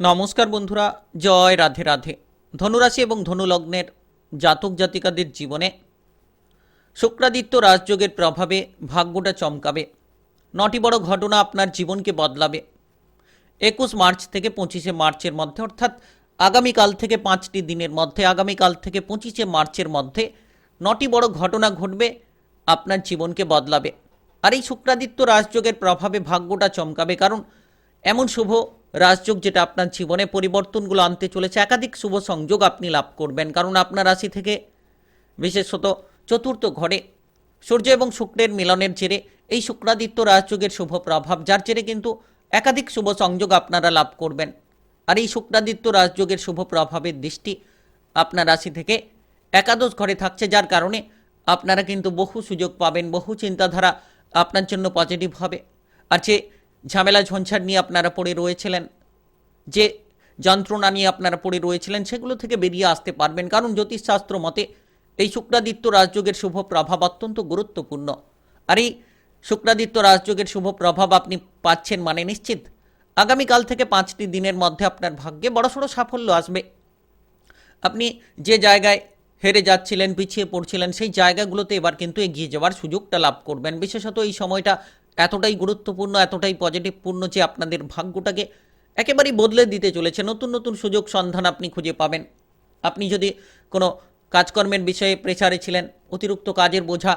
নমস্কার বন্ধুরা, জয় রাধে রাধে। ধনুরাশি এবং ধনুলগ্নের জাতক জাতিকাদের জীবনে শুক্রাদিত্য রাজযোগের প্রভাবে ভাগ্যটা চমকাবে। নটি বড় ঘটনা আপনার জীবনকে বদলাবে। একুশ মার্চ থেকে পঁচিশে মার্চের মধ্যে, অর্থাৎ আগামীকাল থেকে পাঁচটি দিনের মধ্যে, আগামীকাল থেকে পঁচিশে মার্চের মধ্যে নটি বড় ঘটনা ঘটবে, আপনার জীবনকে বদলাবে। আর এই শুক্রাদিত্য রাজযোগের প্রভাবে ভাগ্যটা চমকাবে, কারণ এমন শুভ রাজযোগ যেটা আপনার জীবনে পরিবর্তনগুলো আনতে চলেছে। একাধিক শুভ সংযোগ আপনি লাভ করবেন, কারণ আপনার রাশি থেকে, বিশেষত চতুর্থ ঘরে, সূর্য এবং শুক্রের মিলনের জেরে এই শুক্রাদিত্য রাজযোগের শুভ প্রভাব, যার জেরে কিন্তু একাধিক শুভ সংযোগ আপনারা লাভ করবেন। আর এই শুক্রাদিত্য রাজযোগের শুভ প্রভাবের দৃষ্টি আপনার রাশি থেকে একাদশ ঘরে থাকছে, যার কারণে আপনারা কিন্তু বহু সুযোগ পাবেন, বহু চিন্তাধারা আপনার জন্য পজিটিভ হবে। আর যে ঝামেলা ঝঞ্ঝাট নিয়ে আপনারা পড়ে রয়েছিলেন, যে যন্ত্রণা নিয়ে আপনারা পড়ে রয়েছিলেন, সেগুলো থেকে বেরিয়ে আসতে পারবেন। কারণ জ্যোতিষশাস্ত্র মতে এই শুক্রাদিত্য রাজযোগের শুভ প্রভাব অত্যন্ত গুরুত্বপূর্ণ। আর এই শুক্রাদিত্য রাজযোগের শুভ প্রভাব আপনি পাচ্ছেন মানে নিশ্চিত। আগামীকাল থেকে পাঁচটি দিনের মধ্যে আপনার ভাগ্যে বড়সড় সাফল্য আসবে। আপনি যে জায়গায় হেরে যাচ্ছিলেন, পিছিয়ে পড়ছিলেন, সেই জায়গাগুলোতে এবার কিন্তু এগিয়ে যাওয়ার সুযোগটা লাভ করবেন। বিশেষত এই সময়টা এতটাই গুরুত্বপূর্ণ, এতটাই পজিটিভপূর্ণ যে আপনাদের ভাগ্যটাকে একেবারেই বদলে দিতে চলেছে। নতুন নতুন সুযোগ সন্ধান আপনি খুঁজে পাবেন। আপনি যদি কোনো কাজকর্মের বিষয়ে প্রেসারে ছিলেন, অতিরিক্ত কাজের বোঝা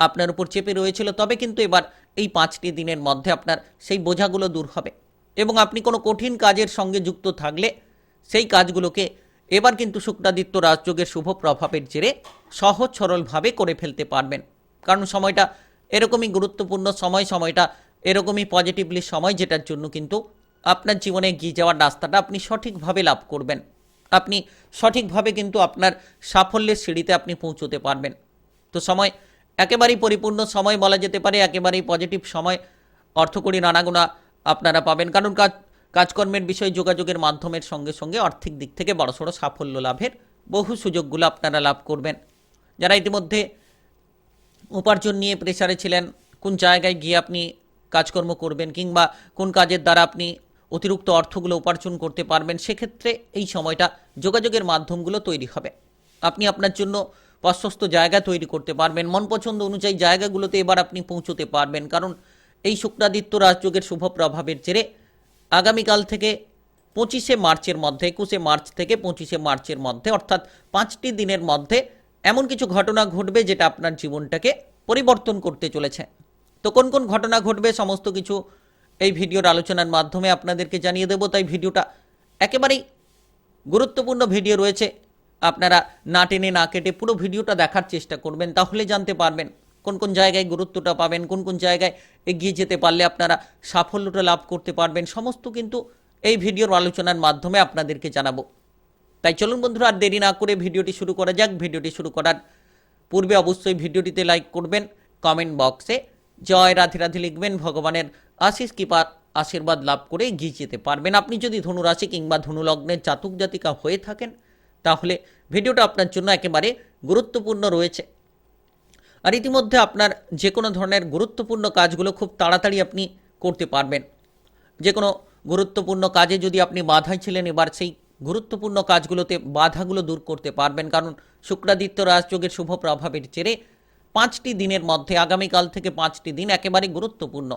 আপনার উপর চেপে রয়েছিল, তবে কিন্তু এবার এই পাঁচটি দিনের মধ্যে আপনার সেই বোঝাগুলো দূর হবে এবং আপনি কোনো কঠিন কাজের সঙ্গে যুক্ত থাকলে সেই কাজগুলোকে এবার কিন্তু শুক্রাদিত্য রাজযোগের শুভ প্রভাবের জেরে সহজ সরলভাবে করে ফেলতে পারবেন। কারণ সময়টা এরকমই গুরুত্বপূর্ণ সময়, সময়টা এরকমই পজিটিভলি সময় যেটার জন্য কিন্তু আপনার জীবনে এগিয়ে যাওয়ার রাস্তাটা আপনি সঠিকভাবে লাভ করবেন। আপনি সঠিকভাবে কিন্তু আপনার সাফল্যের সিঁড়িতে আপনি পৌঁছতে পারবেন। তো সময় একেবারেই পরিপূর্ণ সময় বলা যেতে পারে, একেবারেই পজিটিভ সময়। অর্থকরী নানাগুণা আপনারা পাবেন। কারণ কাজ, কাজকর্মের বিষয়ে যোগাযোগের মাধ্যমের সঙ্গে সঙ্গে আর্থিক দিক থেকে বড়সড় সাফল্য লাভের বহু সুযোগগুলো আপনারা লাভ করবেন। যারা ইতিমধ্যে উপার্জন নিয়ে প্রেসারে ছিলেন, কোন জায়গায় গিয়ে আপনি কাজকর্ম করবেন কিংবা কোন কাজের দ্বারা আপনি অতিরিক্ত অর্থগুলো উপার্জন করতে পারবেন, সেক্ষেত্রে এই সময়টা যোগাযোগের মাধ্যমগুলো তৈরি হবে। আপনি আপনার জন্য প্রশস্ত জায়গা তৈরি করতে পারবেন মন পছন্দ অনুযায়ী জায়গাগুলোতে এবার আপনি পৌঁছতে পারবেন, কারণ এই শুক্রাদিত্য রাজযোগের শুভ প্রভাবের জেরে আগামীকাল থেকে পঁচিশে মার্চের মধ্যে, একুশে মার্চ থেকে পঁচিশে মার্চের মধ্যে, অর্থাৎ পাঁচটি দিনের মধ্যে এমন কিছু ঘটনা ঘটবে যেটা আপনার জীবনটাকে পরিবর্তন করতে চলেছে। তো কোন কোন ঘটনা ঘটবে সমস্ত কিছু এই ভিডিওর আলোচনার মাধ্যমে আপনাদেরকে জানিয়ে দেবো। তাই ভিডিওটা একেবারেই গুরুত্বপূর্ণ ভিডিও রয়েছে। আপনারা না টেনে না কেটে পুরো ভিডিওটা দেখার চেষ্টা করবেন, তাহলে জানতে পারবেন কোন কোন জায়গায় গুরুত্বটা পাবেন, কোন কোন জায়গায় এগিয়ে যেতে পারলে আপনারা সাফল্যটা লাভ করতে পারবেন। সমস্ত কিন্তু এই ভিডিওর আলোচনার মাধ্যমে আপনাদেরকে জানাব। তাই চলুন বন্ধুরা, আর দেরি না করে ভিডিওটি শুরু করা যাক। ভিডিওটি শুরু করার পূর্বে অবশ্যই ভিডিওটিতে লাইক করবেন, কমেন্ট বক্সে জয় রাধে রাধে লিখবেন, ভগবানের আশিস কৃপা আশীর্বাদ লাভ করে এগিয়ে যেতে পারবেন। আপনি যদি ধনুরাশি কিংবা ধনুলগ্নের জাতক জাতিকা হয়ে থাকেন, তাহলে ভিডিওটা আপনার জন্য একেবারে গুরুত্বপূর্ণ রয়েছে। আর ইতিমধ্যে আপনার যে কোনো ধরনের গুরুত্বপূর্ণ কাজগুলো খুব তাড়াতাড়ি আপনি করতে পারবেন। যে কোনো গুরুত্বপূর্ণ কাজে যদি আপনি বাধায় ছিলেন, এবার সেই গুরুত্বপূর্ণ কাজগুলোতে বাধাগুলো দূর করতে পারবেন, কারণ শুক্রাদিত্য রাজযোগের শুভ প্রভাবের চেরে পাঁচটি দিনের মধ্যে, আগামীকাল থেকে পাঁচটি দিন একেবারে গুরুত্বপূর্ণ।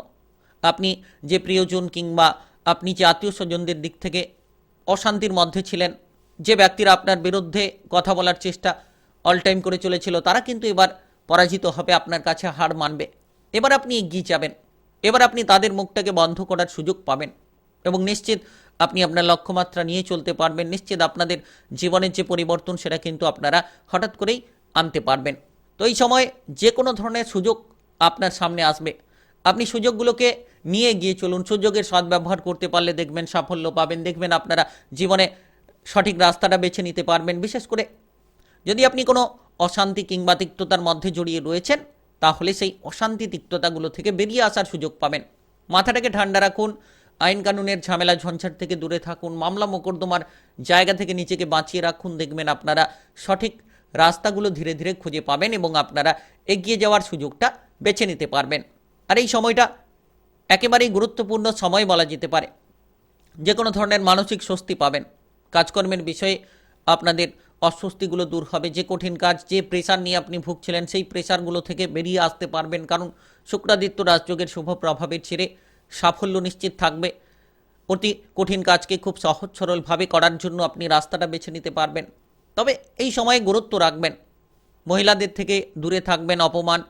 আপনি যে প্রিয়জন কিংবা আপনি যে আত্মীয় স্বজনদের দিক থেকে অশান্তির মধ্যে ছিলেন, যে ব্যক্তিরা আপনার বিরুদ্ধে কথা বলার চেষ্টা অল টাইম করে চলেছিল, তারা কিন্তু এবার পরাজিত হবে, আপনার কাছে হার মানবে। এবার আপনি এগিয়ে যাবেন, এবার আপনি তাদের মুখটাকে বন্ধ করার সুযোগ পাবেন এবং নিশ্চিত আপনি আপনার লক্ষ্যমাত্রা নিয়ে চলতে পারবেন। নিশ্চিত আপনাদের জীবনের যে পরিবর্তন, সেটা কিন্তু আপনারা হঠাৎ করেই আনতে পারবেন। তো এই সময় যে কোনো ধরনের সুযোগ আপনার সামনে আসবে। আপনি সুযোগগুলোকে নিয়ে গিয়ে চলুন। সুযোগের সদ্ব্যবহার করতে পারলে দেখবেন সাফল্য পাবেন। দেখবেন আপনারা জীবনে সঠিক রাস্তাটা বেছে নিতে পারবেন। বিশেষ করে যদি আপনি কোনো অশান্তি কিংবা তিক্ততার মধ্যে জড়িয়ে রয়েছেন, তাহলে সেই অশান্তি তিক্ততাগুলো থেকে বেরিয়ে আসার সুযোগ পাবেন। মাথাটাকে ঠান্ডা রাখুন। আইন কানুনের ঝামেলা ঝঞ্ঝাট থেকে দূরে থাকুন, মামলা মোকদ্দমার জায়গা থেকে নিজেকে বাঁচিয়ে রাখুন, দেখবেন আপনারা সঠিক রাস্তাগুলো ধীরে ধীরে খুঁজে পাবেন এবং আপনারা এগিয়ে যাওয়ার সুযোগটা বেছে নিতে পারবেন। আর এই সময়টা একেবারেই গুরুত্বপূর্ণ সময় বলা যেতে পারে। যে কোনো ধরনের মানসিক স্বস্তি পাবেন। কাজকর্মের বিষয়ে আপনাদের অস্বস্তিগুলো দূর হবে। যে কঠিন কাজ, যে প্রেশার নিয়ে আপনি ভুগছিলেন, সেই প্রেশারগুলো থেকে বেরিয়ে আসতে পারবেন। কারণ শুক্রাদিত্য রাজযোগের শুভ প্রভাবের ছেড়ে সাফল্য নিশ্চিত থাকবে। অতি কঠিন কাজকে খুব সহজ সরলভাবে করার জন্য আপনি রাস্তাটা বেছে নিতে পারবেন। তবে এই সময়ে গুরুত্ব রাখবেন। মহিলাদের থেকে দূরে থাকবেন, অপমান,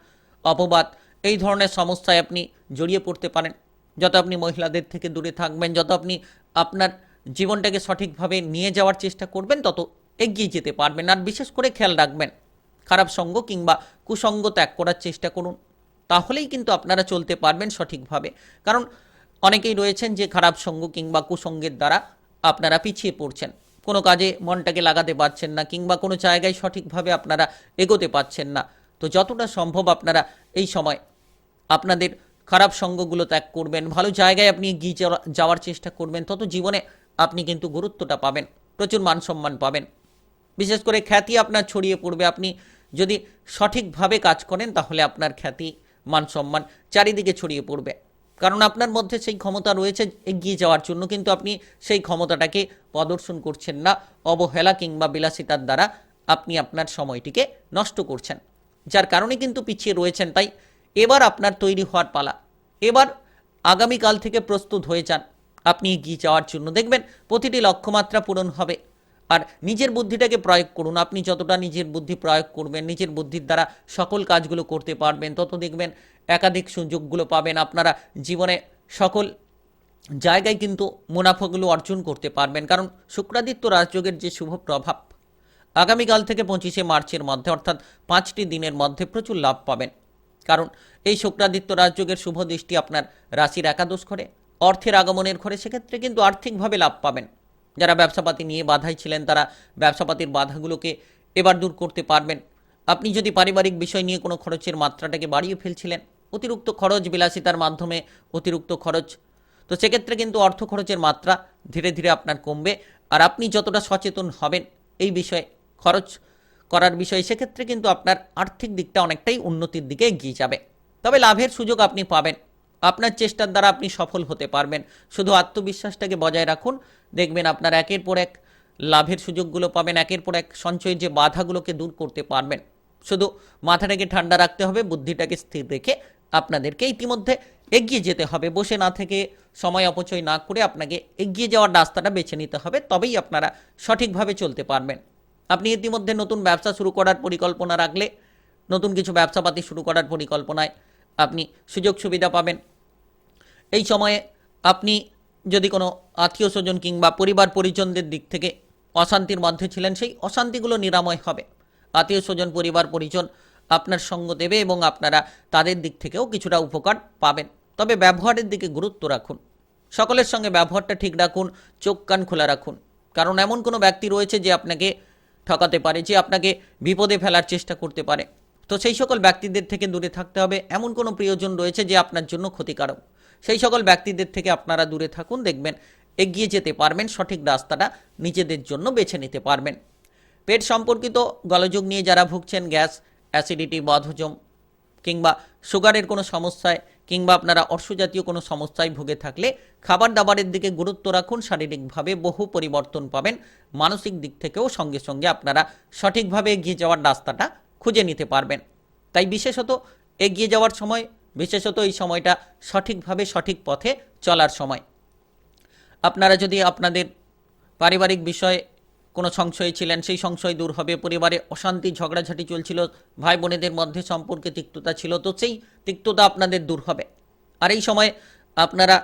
অপবাদ, এই ধরনের সমস্যায় আপনি জড়িয়ে পড়তে পারেন। যত আপনি মহিলাদের থেকে দূরে থাকবেন, যত আপনি আপনার জীবনটাকে সঠিকভাবে নিয়ে যাওয়ার চেষ্টা করবেন, তত এগিয়ে যেতে পারবেন। আর বিশেষ করে খেয়াল রাখবেন, খারাপ সঙ্গ কিংবা কুসঙ্গ ত্যাগ করার চেষ্টা করুন। তাহলেই কিন্তু আপনারা চলতে পারবেন সঠিকভাবে। কারণ অনেকেই রয়েছেন যে খারাপ সঙ্গ কিংবা কুসঙ্গের দ্বারা আপনারা পিছিয়ে পড়ছেন। কোনো কাজে মনটাকে লাগাতে পারছেন না কিংবা কোনো জায়গায় সঠিকভাবে আপনারা এগোতে পারছেন না। তো যতটা সম্ভব আপনারা এই সময় আপনাদের খারাপ সঙ্গগুলো ত্যাগ করবেন, ভালো জায়গায় আপনি এগিয়ে যাওয়া- যাওয়ার চেষ্টা করবেন, তত জীবনে আপনি কিন্তু গুরুত্বটা পাবেন, প্রচুর মান সম্মান পাবেন। বিশেষ করে খ্যাতি আপনার ছড়িয়ে পড়বে। আপনি যদি সঠিকভাবে কাজ করেন তাহলে আপনার খ্যাতি মান সম্মান চারিদিকে ছড়িয়ে পড়বে। কারণ আপনার মধ্যে সেই ক্ষমতা রয়েছে এগিয়ে যাওয়ার জন্য, কিন্তু আপনি সেই ক্ষমতাটাকে প্রদর্শন করছেন না, অবহেলা কিংবা বিলাসিতার দ্বারা আপনি আপনার সময়টিকে নষ্ট করছেন। যার কারণে কিন্তু পিছিয়ে রয়েছেন, তাই এবার আপনার তৈরি হওয়ার পালা। এবার আগামীকাল থেকে প্রস্তুত হয়ে যান। আপনি এগিয়ে যাওয়ার জন্য দেখবেন প্রতিটি লক্ষ্যমাত্রা পূরণ হবে। আর নিজের বুদ্ধিটাকে প্রয়োগ করুন। আপনি যতটা নিজের বুদ্ধি প্রয়োগ করবেন, নিজের বুদ্ধির দ্বারা সকল কাজগুলো করতে পারবেন, তত দেখবেন একাধিক সুযোগগুলো পাবেন। আপনারা জীবনে সকল জায়গায় কিন্তু মুনাফাগুলো অর্জন করতে পারবেন। কারণ শুক্রাদিত্য রাজযোগের যে শুভ প্রভাব, আগামীকাল থেকে পঁচিশে মার্চের মধ্যে, অর্থাৎ পাঁচটি দিনের মধ্যে প্রচুর লাভ পাবেন। কারণ এই শুক্রাদিত্য রাজযোগের শুভ দৃষ্টি আপনার রাশির একাদশ ঘরে, অর্থের আগমনের ঘরে, সেক্ষেত্রে কিন্তু আর্থিকভাবে লাভ পাবেন। যারা ব্যবসাপাতি নিয়ে বাধাই ছিলেন, তারা ব্যবসাপাতির বাধাগুলোকে এবার দূর করতে পারবেন। আপনি যদি পারিবারিক বিষয় নিয়ে কোনো খরচের মাত্রাটাকে বাড়িয়ে ফেলছিলেন, অতিরিক্ত খরচ বিলাসিতার মাধ্যমে অতিরিক্ত খরচ, তো সেক্ষেত্রে কিন্তু অর্থ খরচের মাত্রা ধীরে ধীরে আপনার কমবে। আর আপনি যতটা সচেতন হবেন এই বিষয়ে, খরচ করার বিষয়ে, সেক্ষেত্রে কিন্তু আপনার আর্থিক দিকটা অনেকটাই উন্নতির দিকে এগিয়ে যাবে। তবে লাভের সুযোগ আপনি পাবেন। আপনার চেষ্টার দ্বারা আপনি সফল হতে পারবেন। শুধু আত্মবিশ্বাসটাকে বজায় রাখুন। দেখবেন আপনার একের পর এক লাভের সুযোগগুলো পাবেন, একের পর এক সঞ্চয়ের যে বাধাগুলোকে দূর করতে পারবেন। শুধু মাথাটাকে ঠান্ডা রাখতে হবে, বুদ্ধিটাকে স্থির রেখে আপনাদেরকে ইতিমধ্যে এগিয়ে যেতে হবে। বসে না থেকে সময় অপচয় না করে আপনাকে এগিয়ে যাওয়ার রাস্তাটা বেছে নিতে হবে, তবেই আপনারা সঠিকভাবে চলতে পারবেন। আপনি ইতিমধ্যে নতুন ব্যবসা শুরু করার পরিকল্পনা রাখলে, নতুন কিছু ব্যবসাপাতি শুরু করার পরিকল্পনায় আপনি সুযোগ সুবিধা পাবেন। এই সময়ে আপনি যদি কোনো আত্মীয় স্বজন কিংবা পরিবার পরিজনদের দিক থেকে অশান্তির মধ্যে ছিলেন, সেই অশান্তিগুলো নিরাময় হবে। আত্মীয় স্বজন, পরিবার পরিজন আপনার সঙ্গ দেবে এবং আপনারা তাদের দিক থেকেও কিছুটা উপকার পাবেন। তবে ব্যবহারের দিকে গুরুত্ব রাখুন। সকলের সঙ্গে ব্যবহারটা ঠিক রাখুন, চোখ কান খোলা রাখুন। কারণ এমন কোনো ব্যক্তি রয়েছে যে আপনাকে ঠকাতে পারে, যে আপনাকে বিপদে ফেলার চেষ্টা করতে পারে। তো সেই সকল ব্যক্তিদের থেকে দূরে থাকতে হবে। এমন কোনো প্রিয়জন রয়েছে যে আপনার জন্য ক্ষতিকারক। সেই সকল ব্যক্তিদের থেকে আপনারা দূরে থাকুন, দেখবেন এগিয়ে যেতে পারবেন, সঠিক রাস্তাটা নিজেদের জন্য বেছে নিতে পারবেন। পেট সম্পর্কিত গলযোগ নিয়ে যারা ভুগছেন, গ্যাস, অ্যাসিডিটি, বদহজম কিংবা সুগারের কোনো সমস্যায় কিংবা আপনারা অর্শজাতীয় কোনো সমস্যায় ভুগে থাকলে খাবার দাবারের দিকে গুরুত্ব রাখুন, শারীরিকভাবে বহু পরিবর্তন পাবেন। মানসিক দিক থেকেও সঙ্গে সঙ্গে আপনারা সঠিকভাবে এগিয়ে যাওয়ার রাস্তাটা খুঁজে নিতে পারবেন। তাই বিশেষত এগিয়ে যাওয়ার সময় বিশেষত এই সময়টা সঠিকভাবে সঠিক পথে চলার সময়। আপনারা যদি আপনাদের পারিবারিক বিষয়ে কোনো সংশয় ছিলেন, সেই সংশয় দূর হবে। পরিবারে অশান্তি, ঝগড়াঝাটি চলছিল ভাই বোনেদের মধ্যে সম্পর্কে তিক্ততা ছিল, তো সেই তিক্ততা আপনাদের দূর হবে। আর এই সময় আপনারা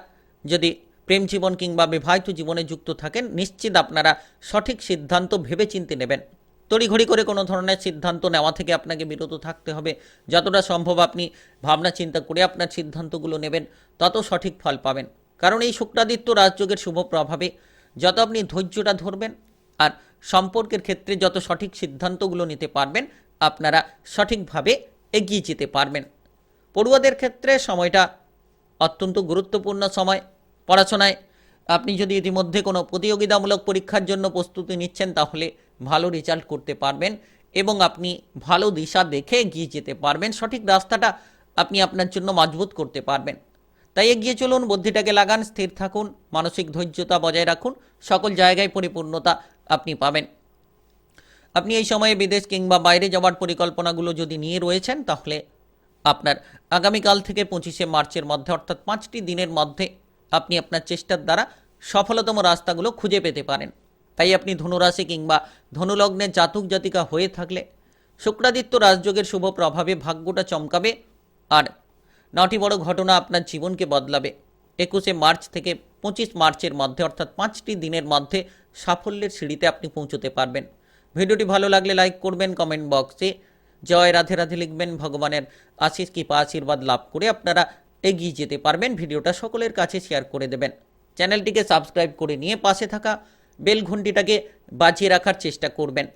যদি প্রেম জীবন কিংবা বিবাহিত জীবনে যুক্ত থাকেন, নিশ্চিত আপনারা সঠিক সিদ্ধান্ত ভেবে চিনতে নেবেন। তড়িঘড়ি করে কোনো ধরনের সিদ্ধান্ত নেওয়া থেকে আপনাকে বিরত থাকতে হবে। যতটা সম্ভব আপনি ভাবনা চিন্তা করে আপনার সিদ্ধান্তগুলো নেবেন, তত সঠিক ফল পাবেন। কারণ এই শুক্রাদিত্য রাজযোগের শুভ প্রভাবে যত আপনি ধৈর্যটা ধরবেন আর সম্পর্কের ক্ষেত্রে যত সঠিক সিদ্ধান্তগুলো নিতে পারবেন, আপনারা সঠিকভাবে এগিয়ে যেতে পারবেন। পড়ুয়াদের ক্ষেত্রে সময়টা অত্যন্ত গুরুত্বপূর্ণ সময়। পড়াশোনায় আপনি যদি ইতিমধ্যে কোনো প্রতিযোগিতামূলক পরীক্ষার জন্য প্রস্তুতি নিচ্ছেন, তাহলে ভালো রেজাল্ট করতে পারবেন এবং আপনি ভালো দিশা দেখে এগিয়ে যেতে পারবেন। সঠিক রাস্তাটা আপনি আপনার জন্য মজবুত করতে পারবেন। তাই এগিয়ে চলুন, বুদ্ধিটাকে লাগান, স্থির থাকুন, মানসিক ধৈর্যতা বজায় রাখুন, সকল জায়গায় পরিপূর্ণতা আপনি পাবেন। আপনি এই সময়ে বিদেশ কিংবা বাইরে যাওয়ার পরিকল্পনাগুলো যদি নিয়ে রয়েছেন, তাহলে আপনার আগামীকাল থেকে পঁচিশে মার্চের মধ্যে, অর্থাৎ পাঁচটি দিনের মধ্যে আপনি আপনার চেষ্টার দ্বারা সফলতম রাস্তাগুলো খুঁজে পেতে পারেন। তাই আপনি ধনুরাশি কিংবা ধনুলগ্নের জাতক জাতিকা হয়ে থাকলে শুক্রাদিত্য রাজযোগের শুভ প্রভাবে ভাগ্যটা চমকাবে আর নটি বড় ঘটনা আপনার জীবনকে বদলাবে। একুশে মার্চ থেকে পঁচিশ মার্চের মধ্যে অর্থাৎ পাঁচটি দিনের মধ্যে সাফল্যের সিঁড়িতে আপনি পৌঁছতে পারবেন। ভিডিওটি ভালো লাগলে লাইক করবেন, কমেন্ট বক্সে। জয় রাধে রাধে লিখবেন, ভগবানের আশিস কৃপা, আশীর্বাদ লাভ করে আপনারা এগিয়ে যেতে পারবেন। ভিডিওটা সকলের কাছে শেয়ার করে দেবেন। চ্যানেলটিকে সাবস্ক্রাইব করে নিয়ে পাশে থাকা বেল ঘন্টিটাকে বাজিয়ে রাখার চেষ্টা করবেন।